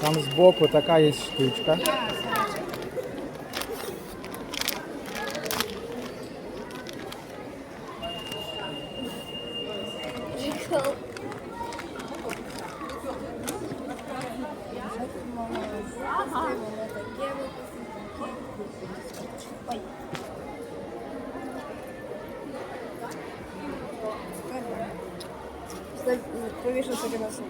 Там збоку така є штучка. Прикол. Сюда повешу собі на суп.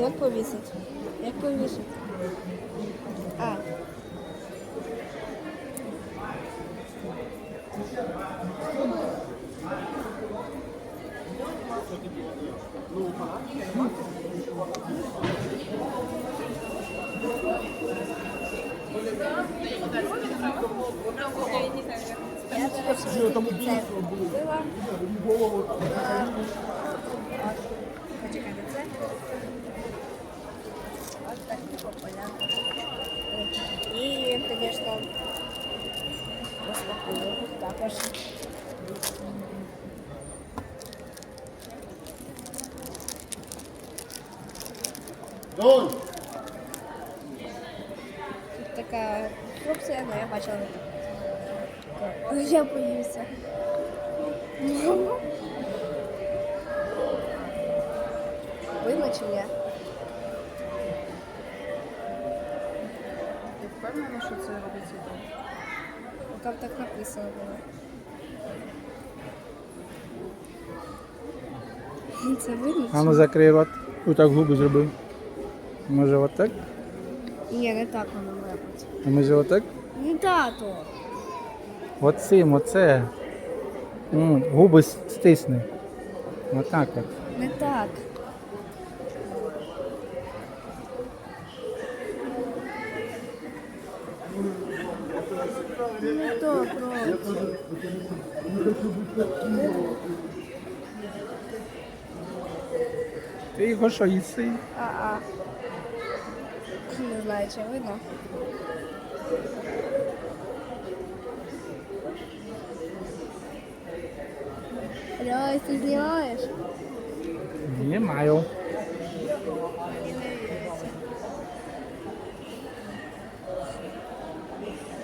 Як повісить? Як повісить? А. Я також це купила. Почекайте, це. Ось так купила. І, звісно, розпакую також. Тут така інструкція, але я бачила не так. Я боюся. Видно чи ні? Ти впевнена, що це робиться там? Ну, Там так написано було. Це видно? А ну закрий рот. Отак губи зроби. Може отак? Ні, не так воно має бути. А може отак? Не тато. Оцим, оце. М, Губи стисни. Отак от. Не так. Не то просто. Ти його що їси? А-а. Не знаю, чи видно. Алло, ти знімаєш? Не маю.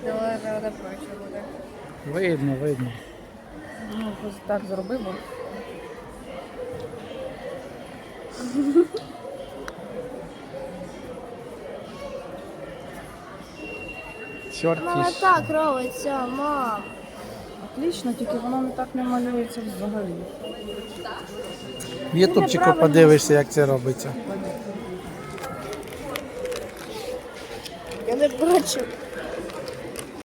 Давай, правда, проче буде. Видно, видно. Ну, ось так зроби, Чорт Вона із- так робиться, мам. отлично, тільки воно не так не малюється взагалі. В ютубчику подивишся, як це робиться. Я не бачу.